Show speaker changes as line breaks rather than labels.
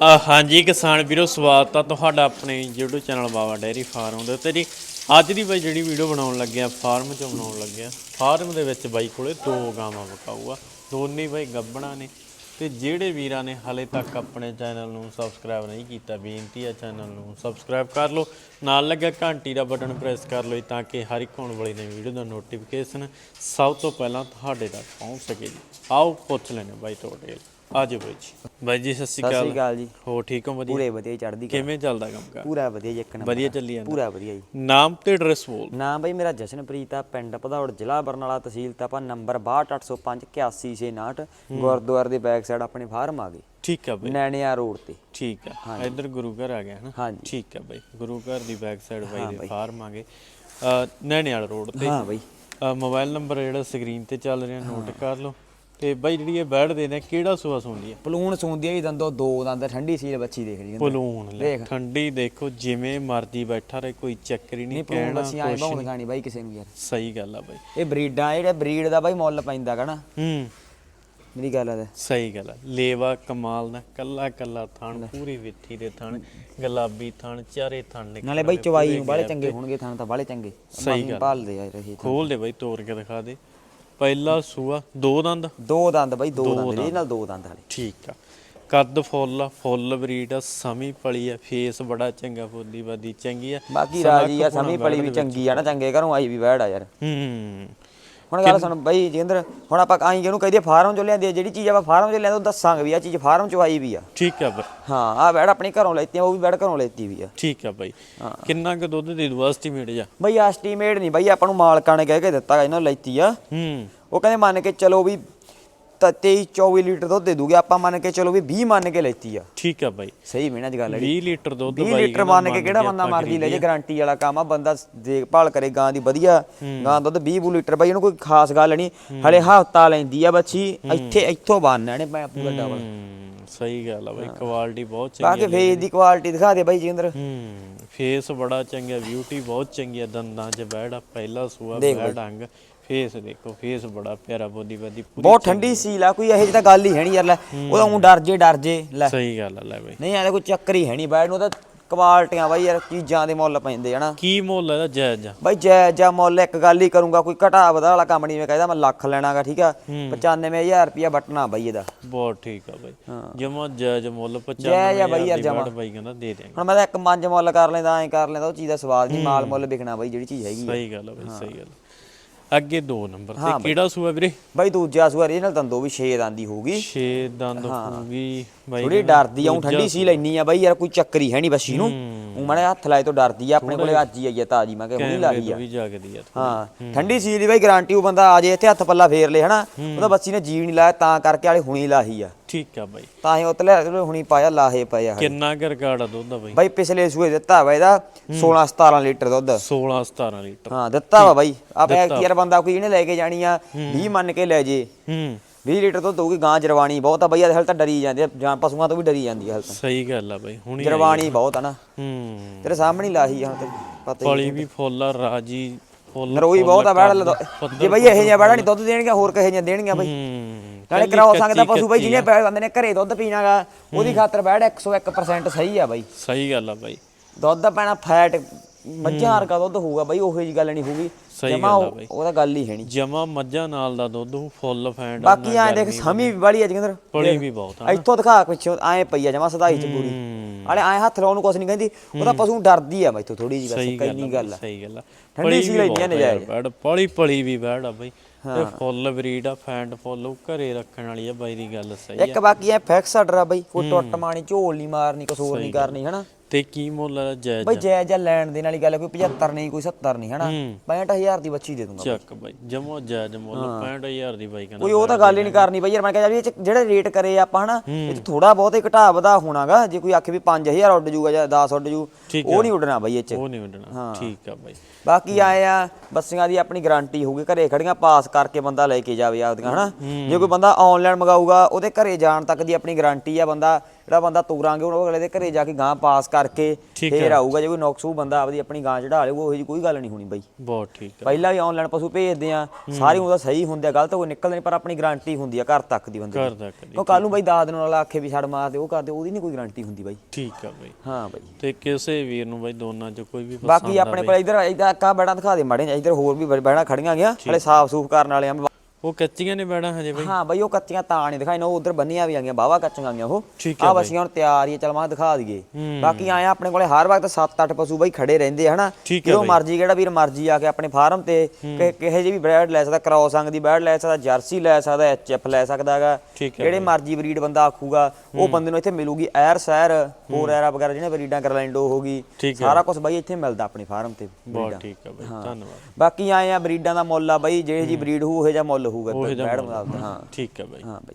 ਹਾਂਜੀ ਕਿਸਾਨ ਵੀਰੋ, ਸਵਾਗਤ ਆ ਤੁਹਾਡਾ ਆਪਣੇ YouTube channel Baba dairy farm ਦੇ ਉੱਤੇ ਜੀ। ਅੱਜ ਦੀ ਬਾਈ ਜਿਹੜੀ ਵੀਡੀਓ ਬਣਾਉਣ ਲੱਗਿਆ ਫਾਰਮ 'ਚੋਂ ਬਣਾਉਣ ਲੱਗਿਆ ਫਾਰਮ ਦੇ ਵਿੱਚ ਬਾਈ ਕੋਲੇ ਦੋ ਗਾਵਾਂ ਵਿਕਾਊ ਦੋਨੇ ਬਾਈ ਗੱਬਣਾ ਨੇ। ਤੇ ਜਿਹੜੇ ਵੀਰਾਂ ਨੇ ਹਾਲੇ ਤੱਕ ਆਪਣੇ ਚੈਨਲ ਨੂੰ ਸਬਸਕ੍ਰਾਈਬ ਨਹੀਂ ਕੀਤਾ, ਬੇਨਤੀ ਆ ਚੈਨਲ ਨੂੰ ਸਬਸਕ੍ਰਾਈਬ ਕਰ ਲਓ। ਨਾਲ ਲੱਗਾ ਘੰਟੀ ਦਾ ਬਟਨ ਪ੍ਰੈਸ ਕਰ ਲਓ ਤਾਂ ਕਿ ਹਰ ਇੱਕ ਆਉਣ ਵਾਲੀ ਨਵੀਂ ਵੀਡੀਓ ਦਾ ਨੋਟੀਫਿਕੇਸ਼ਨ ਸਭ ਤੋਂ ਪਹਿਲਾਂ ਤੁਹਾਡੇ ਤੱਕ ਪਹੁੰਚ ਸਕੇ ਜੀ। ਆਓ ਪੁੱਛ ਲੈਣੇ ਬਾਈ ਤੁਹਾਡੇ ਆਜੋ ਬਾਈ ਜੀ। ਬਾਈ ਜੀ ਸਤਿ ਸ਼੍ਰੀ
ਸਤਿ
ਅਕਾਲ
ਸ੍ਰੀ ਅਕਾਲ। ਜੀ।
ਹੋ ਠੀਕ ਹੋ ਵਧੀਆ?
ਪੂਰੇ ਵਧੀਆ ਚੜਦੀ ਕਲਾ।
ਕਿਵੇਂ ਚੱਲਦਾ ਕੰਮ ਕਾਰ
ਪੂਰਾ ਵਧੀਆ ਜੀ ਇੱਕ ਨੰਬਰ
ਵਧੀਆ ਚੱਲੀ ਜਾਂਦਾ।
ਪੂਰਾ ਵਧੀਆ ਜੀ।
ਨਾਮ ਤੇ ਐਡਰੈਸ ਬੋਲ
ਨਾਮ ਬਈ ਮੇਰਾ ਜਸ਼ਨਪ੍ਰੀਤ ਆ ਪਿੰਡ ਭਦੌੜ ਜ਼ਿਲ੍ਹਾ ਬਰਨਾਲਾ ਤਹਿਸੀਲ ਤਾਪਾ ਨੰਬਰ 62805 8169 ਗੁਰਦੁਆਰੇ ਦੇ ਬੈਕ ਸਾਈਡ ਆਪਣੇ ਫਾਰਮ ਆ ਗਏ
ਠੀਕ ਆ ਬਾਈ।
ਨੈਣਿਆ ਰੋਡ ਤੇ।
ਠੀਕ ਆ। ਇੱਧਰ ਗੁਰੂ ਘਰ ਆ ਗਿਆ ਹਨਾ?
ਹਾਂਜੀ।
ਠੀਕ ਆ ਬਾਈ। ਗੁਰੂ ਘਰ ਦੀ ਬੈਕ ਸਾਈਡ ਬਾਈ ਦੇ ਫਾਰਮ ਆ ਗਏ। ਨੈਣੇਵਾਲ ਰੋਡ ਤੇ।
ਹਾਂ ਬਈ।
ਅ, ਮੋਬਾਈਲ ਨੰਬਰ ਜਿਹੜਾ ਸਕਰੀਨ ਤੇ ਚੱਲ ਰਿਹਾ ਨੋਟ ਕਰ ਲਓ। ਤੇ ਬਾਈ ਜਿਹੜੀ ਇਹ ਬੈਠਦੇ ਨੇ ਕਿਹੜਾ ਸੂਆ ਸੁਣਦੀ ਆ?
ਪਲੂਣ ਸੌਂਦੀ ਹੀ ਦੰਦੋ ਦੋ ਦੰਦ ਠੰਡੀ ਸੀਲ ਬੱਚੀ ਦੇਖ ਲਈ
ਪਲੂਣ ਲੈ ਠੰਡੀ ਦੇਖੋ ਜਿਵੇਂ ਮਰਜ਼ੀ ਬੈਠਾ ਰਹੇ ਕੋਈ ਚੱਕਰ ਹੀ ਨਹੀਂ
ਨਹੀਂ ਪਲੂਣ
ਕਹਿਣਾ
ਬੱਚੀ ਆਏ ਦਿਖਾਣੀ ਬਾਈ ਕਿਸੇ ਨੂੰ ਯਾਰ।
ਸਹੀ ਗੱਲ ਆ ਬਾਈ।
ਇਹ ਬਰੀਡਾਂ ਜਿਹੜੇ ਬਰੀਡ ਦਾ ਬਾਈ ਮੁੱਲ ਪੈਂਦਾ ਕਹਣਾ
ਹੂੰ।
ਮੇਰੀ ਗੱਲ ਆ
ਸਹੀ ਗੱਲ ਆ। ਲੇਵਾ ਕਮਾਲ ਦਾ ਕੱਲਾ ਕੱਲਾ ਥਣ ਪੂਰੀ ਵਿੱਥੀ ਦੇ ਥਣ ਗੁਲਾਬੀ ਥਣ ਚਾਰੇ ਥਣ ਨਿਕਲ
ਨਾਲੇ ਬਾਈ ਚਵਾਈ ਨੂੰ ਬਾਲੇ ਚੰਗੇ ਹੋਣਗੇ ਥਾਂ ਤਾਂ ਬਾਲੇ ਚੰਗੇ।
ਸਹੀ
ਗੱਲ ਭਾਲਦੇ ਆ ਰਹੇ
ਖੋਲ ਦੇ ਬਾਈ ਤੋੜ ਕੇ ਦਿਖਾ ਦੇ। ਪਹਿਲਾ ਸੂਆ ਦੋ ਦੰਦ?
ਦੋ ਦੰਦ ਬਾਈ ਦੋ ਦੰਦ ਇਹ ਨਾਲ ਦੋ ਦੰਦ ਹਲੇ
ਠੀਕ ਆ। ਕੱਦ ਫੁੱਲ ਆ ਫੁੱਲ ਬਰੀਡ ਆ ਸਮੀ ਪਲੀ ਆ ਫੇਸ ਬੜਾ ਚੰਗਾ ਫੁੱਲੀ ਬਾਦੀ ਚੰਗੀ ਆ।
ਬਾਕੀ ਰਾਜੀ ਆ ਸਮੀ ਪਲੀ ਵੀ ਚੰਗੀ ਆ ਨਾ ਚੰਗੇ ਘਰੋਂ ਆਈ ਵੀ ਵੈੜ ਆ ਯਾਰ।
ਹੂੰ।
ਹੁਣ ਗੱਲ ਸੁਣ ਬਈ ਜਿੰਦਰ ਹੁਣ ਆਪਾਂ ਆਈ ਜਿਹਨੂੰ ਕਹਦੇ ਫਾਰਮ ਚੋਂ ਲਿਆਂਦੀ ਆ ਜਿਹੜੀ ਚੀਜ਼ ਆਪਾਂ ਫਾਰਮ ਚੋਂ ਲਿਆਂਦੇ ਉਹ ਦੱਸਾਂਗੇ ਵੀ ਆ ਚੀਜ਼ ਫਾਰਮ ਚੋਂ ਆਈ ਵੀ ਆ।
ਠੀਕ ਆ ਬਾਈ।
ਹਾਂ ਆ ਵੈੜ ਆਪਣੀ ਘਰੋਂ ਲੈਤੀ ਆ ਉਹ ਵੀ ਵੈੜ ਘਰੋਂ ਲੈਤੀ ਵੀ ਆ।
ਠੀਕ ਆ ਬਾਈ। ਕਿੰਨਾ ਕੁ ਦੁੱਧ ਦੇ ਦੂ ਐਸਟੀਮੇਟ ਜਾ
ਬਈ ਐਸਟੀਮੇਟ ਨਹੀਂ ਬਈ ਆਪਾਂ ਨੂੰ ਮਾਲਕਾਂ ਨੇ ਕਹਿ ਕੇ ਦਿੱਤਾ ਇਹਨਾਂ ਲੈਤੀ ਆ।
ਹੂੰ।
ਉਹ ਕਹਿੰਦੇ ਮੰਨ ਕੇ ਚਲੋ ਵੀ 23 24 ਲੀਟਰ ਦੁੱਧ ਦੇ ਦੂਗੇ। ਆਪਾਂ ਮੰਨ ਕੇ ਚਲੋ ਵੀ 20 ਮੰਨ ਕੇ ਲੈਤੀ ਆ।
ਠੀਕ ਆ ਬਾਈ।
ਸਹੀ ਮਹੀਨਾ ਦੀ ਗੱਲ ਹੈ
20 ਲੀਟਰ ਦੁੱਧ
20
ਬਾਈ
ਲੀਟਰ ਮੰਨ ਕੇ ਕਿਹੜਾ ਬੰਦਾ ਮਰਜ਼ੀ ਲੈ ਜੇ ਗਾਰੰਟੀ ਵਾਲਾ ਕੰਮ ਆ ਬੰਦਾ ਦੇਖਭਾਲ ਕਰੇ ਗਾਂ ਦੀ ਵਧੀਆ ਗਾਂ ਦੁੱਧ 20 ਬੂ ਲੀਟਰ ਬਾਈ ਉਹਨੂੰ ਕੋਈ ਖਾਸ ਗੱਲ ਨਹੀਂ। ਹਲੇ ਹਫਤਾ ਲੈਂਦੀ ਆ ਬੱਚੀ ਇੱਥੇ ਇੱਥੋਂ ਬੰਨਣਾ ਨੇ ਮੈਂ ਪੂਰਾ ਡਬਲ
ਸਹੀ ਗੱਲ ਆ ਬਾਈ ਕੁਆਲਿਟੀ ਬਹੁਤ ਚੰਗੀ
ਬਾਕੀ ਫੇਸ ਦੀ ਕੁਆਲਿਟੀ ਦਿਖਾ ਦੇ ਬਾਈ ਜਿੰਦਰ
ਹੂੰ ਫੇਸ ਬੜਾ ਚੰਗਾ ਬਿਊਟੀ ਬਹੁਤ ਚੰਗੀ ਆ ਦੰਦਾਂ 'ਚ ਬੈੜਾ ਪਹਿਲਾ ਸੂਆ ਬੈੜ ਅੰਗ। ਫੇਸ ਦੇਖੋ ਫੇਸ ਬੜਾ ਪਿਆਰਾ ਬੋਦੀ ਬਾਦੀ ਪੂਰੀ
ਬਹੁਤ ਠੰਡੀ ਸੀਲ ਆ ਕੋਈ ਇਹੋ ਜਿਹੀ ਤਾਂ ਗੱਲ ਹੀ ਹੈ ਨਹੀਂ ਯਾਰ ਲੈ ਉਹਦਾ ਉਹ ਡਰ ਜੇ ਡਰ ਜੇ ਲੈ।
ਸਹੀ ਗੱਲ ਆ ਲੈ ਬਾਈ।
ਨਹੀਂ ਐ ਕੋਈ ਚੱਕਰ ਹੀ ਹੈ ਨਹੀਂ ਬੈਡ ਨੂੰ ਤਾਂ ਕੁਆਲਟੀਆਂ ਬਾਈ ਯਾਰ ਚੀਜ਼ਾਂ ਦੇ ਮੁੱਲ ਪੈਂਦੇ ਹਨਾ
ਕੀ ਮੁੱਲ ਇਹਦਾ ਜਾਇਜ਼ ਆ
ਬਾਈ ਜੈ ਜੈ ਮੁੱਲ ਇੱਕ ਗੱਲ ਹੀ ਕਰੂੰਗਾ ਕੋਈ ਘਟਾ ਵਧਾ ਵਾਲਾ ਕੰਮ ਨਹੀਂ ਮੈਂ ਕਹਿੰਦਾ ਮੈਂ ਲੱਖ ਲੈਣਾਗਾ ਠੀਕ ਆ? 95000 ਰੁਪਿਆ ਬਟਨਾ ਬਾਈ ਇਹਦਾ।
ਬਹੁਤ ਠੀਕ ਆ ਬਾਈ। ਜਮਾ ਜਾਇਜ਼ ਮੁੱਲ 95
ਜਾਇਜ਼ ਆ ਬਾਈ ਯਾਰ ਜਮਾਂ।
ਬਾਈ ਕਹਿੰਦਾ ਦੇ ਦਿਆਂਗੇ।
ਹੁਣ ਮੈਂ ਤਾਂ ਇੱਕ ਮੰਜ ਮੁੱਲ ਕਰ ਲੈਂਦਾ ਐਂ ਕਰ ਲੈਂਦਾ ਉਹ ਚੀਜ਼ ਦਾ ਸਵਾਦ ਨਹੀਂ ਮਾਲ ਮੁੱਲ ਵਿਕਣਾ ਬਾਈ ਜਿਹੜੀ ਚੀਜ਼ ਹੈਗੀ ਆ।
ਸਹੀ ਗੱਲ ਆ ਬਾਈ ਸਹੀ ਗੱਲ ਆ। ਅੱਗੇ ਦੋ ਨੰਬਰ ਤੇ ਕਿਹੜਾ ਸੂਆ ਵੀਰੇ?
ਬਾਈ ਦੂਜਾ ਸੂਆ ਰੀਜਨਲ ਦੰਦੋ ਵੀ 6 ਦੰਦੀ ਹੋਊਗੀ।
6 ਦੰਦ ਹੋਊਗੀ। ਬਾਈ
ਥੋੜੀ ਡਰਦੀ ਆ ਊਂ ਠੰਡੀ ਸੀ ਲੈਣੀ ਆ ਬਾਈ ਯਾਰ ਕੋਈ ਚੱਕਰ ਹੀ ਨਹੀਂ ਬੱਸੀ ਨੂੰ। ਉਹ ਮਾੜੇ ਹੱਥ ਲਾਏ ਤੋਂ ਡਰਦੀ ਆ ਆਪਣੇ ਕੋਲੇ ਅੱਜ ਹੀ ਆਈ ਆ ਤਾਜੀ ਮੈਂ ਕਿਹਾ ਹੁਣੀ ਲਾਈ ਆ।
ਵੀ ਜਾਗਦੀ ਆ
ਹਾਂ ਠੰਡੀ ਸੀ ਦੀ ਬਾਈ ਗਾਰੰਟੀ ਉਹ ਬੰਦਾ ਆ ਜੇ ਇੱਥੇ ਹੱਥ ਪੱਲਾ ਫੇਰ ਲੇ ਹਨਾ। ਉਹਦਾ ਬੱਸੀ ਨੇ ਜੀ ਨਹੀਂ ਲਾਇਆ ਤਾਂ ਕਰਕੇ ਵਾਲੇ ਹੁਣੀ ਲਾਹੀ ਆ।
ਠੀਕ ਆ ਬਾਈ।
ਤਾਂ ਹੀ ਉਤਲੇ ਹੁਣੀ ਪਾਇਆ ਲਾਹੇ ਪਾਇਆ
ਕਿੰਨਾ ਕੁ ਰਿਕਾਰਡ ਆ ਦੁੱਧ ਦਾ ਬਾਈ?
ਬਾਈ ਪਿਛਲੇ ਸੂਏ ਦਿੱਤਾ ਵਾ ਇਹਦਾ 16 17 ਲੀਟਰ ਦੁੱਧ।
16 17 ਲੀਟਰ।
ਹਾਂ ਦਿੱਤਾ ਵਾ ਬਾਈ। ਆਪੇ ਯਾਰ ਬੰਦਾ ਕੋਈ ਇਹਨੇ ਲੈ ਕੇ ਜਾਣੀ ਆ 20 ਮੰਨ ਕੇ ਲੈ ਜੇ।
ਹੂੰ।
20 ਲੀਟਰ ਦੁੱਧ ਹੋਊਗੀ ਗਾਂ ਜਰਵਾਣੀ ਬਹੁਤ ਆ ਬਈ ਹਲ ਤਾਂ ਡਰੀ ਜਾਂਦੀ ਆ ਜਾਂ ਪਸ਼ੂਆਂ ਤੋਂ ਵੀ ਡਰੀ ਜਾਂਦੀ ਹਲ ਤਾਂ।
ਸਹੀ ਗੱਲ ਆ ਬਾਈ ਹੁਣੀ
ਜਰਵਾਣੀ ਬਹੁਤ ਆ ਨਾ।
ਹੂੰ।
ਤੇਰੇ ਸਾਹਮਣੇ ਲਾਹੀ ਆ ਤੇ ਪਤਾ ਹੀ
ਪਲੀ ਵੀ ਫੁੱਲ ਆ ਰਾਜੀ ਫੁੱਲ
ਨਰੋਈ ਬਹੁਤ ਆ ਬੈੜ ਜੇ ਬਈ ਇਹੋ ਜਿਹਾ ਬੈੜਾ ਨਹੀਂ ਦੁੱਧ ਦੇਣਗੇ ਹੋਰ ਕਹੇ ਜਿਹਾ ਦੇਣਗੇ ਬਈ।
ਹੂੰ।
ਨਾਲੇ ਕਰਾਓ ਸਕਦਾ ਪਸ਼ੂ ਬਈ ਜਿਹਨੇ ਪੈ ਬੰਦੇ ਨੇ ਘਰੇ ਦੁੱਧ ਪੀਣਾਗਾ ਉਹਦੀ ਖਾਤਰ ਬੈੜ 101% ਸਹੀ ਆ ਬਾਈ।
ਸਹੀ ਗੱਲ ਆ ਬਾਈ।
ਦੁੱਧ ਪੈਣਾ ਫੈਟ ਮੱਝਾਂ ਵਰਗਾ ਦੁੱਧ ਹੋਊਗਾ ਬਾਈ ਉਹੋ ਜੀ ਗੱਲ ਨਹੀਂ ਹੋਊਗੀ।
ਸਹੀ
ਜਮਾਂ
ਗੱਲ ਆ
ਉਹ-
ਬਾਈ।
ਗੱਲ ਹੀ ਹੈ ਨਹੀਂ।
ਜਮਾ ਮੱਝਾਂ ਨਾਲ ਦਾ ਦੁੱਧ ਫੁੱਲ ਫੈਂਡ
ਬਾਕੀ ਐ ਦੇਖ ਸਮੀ ਵੀ ਬੜੀ ਆ ਜਿੰਦਰ
ਪਲੀ ਵੀ ਬਹੁਤ ਆ
ਇੱਥੋਂ ਦਿਖਾ ਪਿੱਛੋਂ ਐ ਪਈ ਆ ਜਮਾ ਸਦਾਈ ਚ ਪੂਰੀ।
ਹੂੰ
ਆਲੇ ਐ ਹੱਥ ਲਾਉਣ ਨੂੰ ਕੁਛ ਨਹੀਂ ਕਹਿੰਦੀ ਉਹਦਾ ਪਸ਼ੂ ਡਰਦੀ ਆ ਮੈਥੋਂ ਥੋੜੀ ਜੀ
ਸਹੀ ਗੱਲ ਆ
ਗੱਲ
ਬਾਈ,
ਆ।
ਸਹੀ ਗੱਲ ਆ।
ਠੰਡੀ
ਪਲੀ
ਸੀ
ਵੀ
ਲੈਂਦੀਆਂ
ਬਹੁਤ ਆ
ਨਜਾਇਜ਼।
ਯਾਰ, ਬੈੜ ਪਲੀ ਪਲੀ ਵੀ ਬੈੜ ਆ ਬਾਈ। ਤੇ ਫੁੱਲ ਬਰੀਡ ਆ ਫੈਂਡ ਫੁੱਲ ਉਹ ਘਰੇ ਰੱਖਣ ਵਾਲੀ ਆ ਬਾਈ ਦੀ ਗੱਲ ਸਹੀ ਆ।
ਇੱਕ ਬਾਕੀ ਐ ਫਿਕਸ ਆਰਡਰ ਆ ਬਈ ਕੋਈ ਟੁੱਟ ਮਾਣੀ ਝੋਲ ਨਹੀਂ ਮਾਰਨੀ ਕਸੂਰ ਨਹੀਂ ਕਰਨੀ ਹਨਾ?
ਤੇ ਕੀ ਮੁੱਲ ਆ ਜਾਇਜ਼
ਬਈ ਜੈ ਜੈ ਲੈਣ ਦੇ ਨਾਲ ਹੀ ਗੱਲ ਆ, ਕੋਈ 75 ਨਹੀਂ ਕੋਈ 70 ਨਹੀਂ ਹਨਾ?
ਹੂੰ।
65000 ਦੀ ਬੱਚੀ ਦੇ ਦੂੰਗਾ
ਚੱਕ ਬਾਈ ਜਮੋ ਜਾਇਜ਼ ਮੁੱਲ 65000 ਦੀ ਬਾਈ ਕਹਿੰਦਾ
ਕੋਈ ਉਹ ਤਾਂ ਗੱਲ ਹੀ ਨਹੀਂ ਕਰਨੀ ਬਈ ਯਾਰ ਮੈਂ ਕਹਿੰਦਾ ਵੀ ਇਹ ਚ ਜਿਹੜੇ ਰੇਟ ਕਰੇ ਆਪਾਂ ਹਨਾ? ਇਹ ਚ ਥੋੜਾ ਬਹੁਤ ਹੀ ਘਟਾ ਵਧਾ ਹੋਣਾਗਾ ਜੇ ਕੋਈ ਆਖੇ ਵੀ 5000 ਉੱਡ ਜੂਗਾ ਜਾਂ 10 ਉੱਡ ਜੂ
ਠੀਕ
ਉਹ ਨਹੀਂ ਉੱਡਣਾ ਬਈ ਇਹ ਚ।
ਉਹ ਨਹੀਂ ਵੰਡਣਾ ਠੀਕ ਆ ਬਾਈ।
ਬਾਕੀ ਆਏ ਆ ਬੱਸੀਆਂ ਦੀ ਆਪਣੀ ਗਾਰੰਟੀ ਹੋਊਗੀ ਘਰੇ ਖੜੀਆਂ ਪਾਸ ਕਰਕੇ ਬੰਦਾ ਲੈ ਕੇ ਜਾਵੇ ਆਪਦੀਆਂ ਹਨਾ? ਜੇ ਕੋਈ ਬੰਦਾ ਆਨਲਾਈਨ ਮਗਾਊਗਾ ਉਹਦੇ ਘਰੇ ਜਾਣ ਤੱਕ ਦੀ ਆਪਣੀ ਗਾਰੰਟੀ ਆ ਬੰਦਾ ਜਿਹੜਾ ਬੰਦਾ ਤੋਰਾਂਗੇ ਉਹ ਅਗਲੇ ਦੇ ਘਰੇ ਜਾ ਕੇ ਗਾਂ ਪਾਸ ਕਰਕੇ ਫੇਰ ਆਊਗਾ ਜੇ ਕੋਈ ਨੌਕਸੂ ਬੰਦਾ ਆਪਦੀ ਆਪਣੀ ਗਾਂ ਚੜਾ ਲੇਗਾ ਉਹੋ ਜੀ ਕੋਈ ਗੱਲ ਨਹੀਂ ਹੋਣੀ ਬਾਈ।
ਬਹੁਤ ਠੀਕ ਆ।
ਪਹਿਲਾਂ ਵੀ ਆਨਲਾਈਨ ਪਸ਼ੂ ਭੇਜਦੇ ਆ ਸਾਰੇ ਉਹਦਾ ਸਹੀ ਹੁੰਦੇ ਆ ਗਲਤ ਕੋਈ ਨਿਕਲਦੇ ਨਹੀਂ ਪਰ ਆਪਣੀ ਗਾਰੰਟੀ ਹੁੰਦੀ ਆ ਘਰ ਤੱਕ ਦੀ ਬੰਦੇ
ਘਰ
ਦੀ
ਦਾ
ਕਿਉਂ ਕੱਲ ਨੂੰ ਬਾਈ 10 ਦਿਨ ਵਾਲਾ ਆਖੇ ਵੀ ਛੱਡ ਮਾਰਦੇ ਉਹ ਕਰਦੇ ਉਹਦੀ ਨਹੀਂ ਕੋਈ ਗਾਰੰਟੀ ਹੁੰਦੀ ਬਾਈ।
ਠੀਕ ਆ ਬਾਈ।
ਹਾਂ ਬਾਈ।
ਤੇ ਕਿਸੇ ਵੀਰ ਨੂੰ ਬਾਈ ਦੋਨਾਂ ਚ ਕੋਈ ਵੀ
ਬਾਕੀ ਆਪਣੇ ਕੋਲ ਇਧਰ ਇਧਰ ਕਾ ਬੈੜਾਂ ਦਿਖਾ ਦੇ ਮਾੜੇ ਇਧਰ ਹੋਰ ਵੀ ਬੈੜਾਂ ਖੜੀਆਂ ਗਿਆ ਹਲੇ ਸਾਫ਼ ਸੂਫ ਕਰਨ ਵਾਲੇ ਆ।
ਉਹ ਕੱਚੀਆਂ ਨੇ ਬੈਣਾ ਹਜੇ ਬਾਈ।
ਹਾਂ ਬਈ ਉਹ ਕੱਚੀਆਂ ਤਾਂ ਨਹੀਂ ਦਿਖਾਈ ਨਾ ਉਧਰ ਬੰਨੀਆਂ ਵੀ ਆ ਗਈਆਂ ਬਾਵਾ ਕੱਚੀਆਂ ਆ ਗਈਆਂ ਉਹ।
ਠੀਕ
ਆ ਬਸੀਆਂ ਹੁਣ ਤਿਆਰ ਹੀ ਆ, ਚੱਲ ਮੈਂ ਦਿਖਾ ਦਈਏ। ਬਾਕੀ ਆਇਆ ਆਪਣੇ ਕੋਲੇ ਹਰ ਵਕਤ 7-8 ਪਸ਼ੂ ਬਈ ਖੜੇ ਰਹਿੰਦੇ ਹਨਾ?
ਹੈ
ਜਦੋਂ ਮਰਜ਼ੀ ਕਿਹੜਾ ਵੀਰ ਮਰਜ਼ੀ ਆ ਕੇ ਆਪਣੇ ਫਾਰਮ ਤੇ ਕਿ- ਕਿਹੇ ਜਿਹੀ ਵੀ ਬ੍ਰੈਡ ਲੈ ਸਕਦਾ ਕ੍ਰੋਸ ਅੰਗ ਦੀ ਬ੍ਰੈਡ ਲੈ ਸਕਦਾ ਜਰਸੀ ਲੈ ਸਕਦਾ ਐਚਐਫ ਲੈ ਸਕਦਾ ਹੈਗਾ।
ਠੀਕ ਹੈ
ਜਿਹੜੇ ਮਰਜ਼ੀ ਬਰੀਡ ਬੰਦਾ ਆਖੂਗਾ ਉਹ ਬੰਦੇ ਨੂੰ ਇੱਥੇ ਮਿਲੂਗੀ ਐਰ ਸੈਰ ਹੋਰ ਐਰਾ ਵਗੈਰਾ ਜਿਹੜੇ ਬਰੀਡਾਂ ਕਰਲੈਂਡੋ ਹੋ ਗਈ
ਠੀਕ ਹੈ।
ਸਾਰਾ ਕੁਝ ਬਈ ਇੱਥੇ ਮਿਲਦਾ ਆਪਣੇ ਫਾਰਮ ਤੇ
ਬਹੁਤ ਠੀਕ ਆ ਬਾਈ ਧੰਨਵਾਦ।
ਬਾਕੀ ਆਏ ਆ ਬਰੀਡਾਂ ਦਾ ਮੁੱਲ ਆ ਬਈ ਜਿਹੜੇ ਜੀ ਬਰੀਡ ਹੋਊ ਉਹ ਜਿਹਾ ਮੁੱਲ ਹੋਊਗਾ
ਉਹੋ ਜਿਹਾ
ਹਾਂ।
ਠੀਕ ਆ ਬਾਈ।
ਹਾਂ ਬਈ।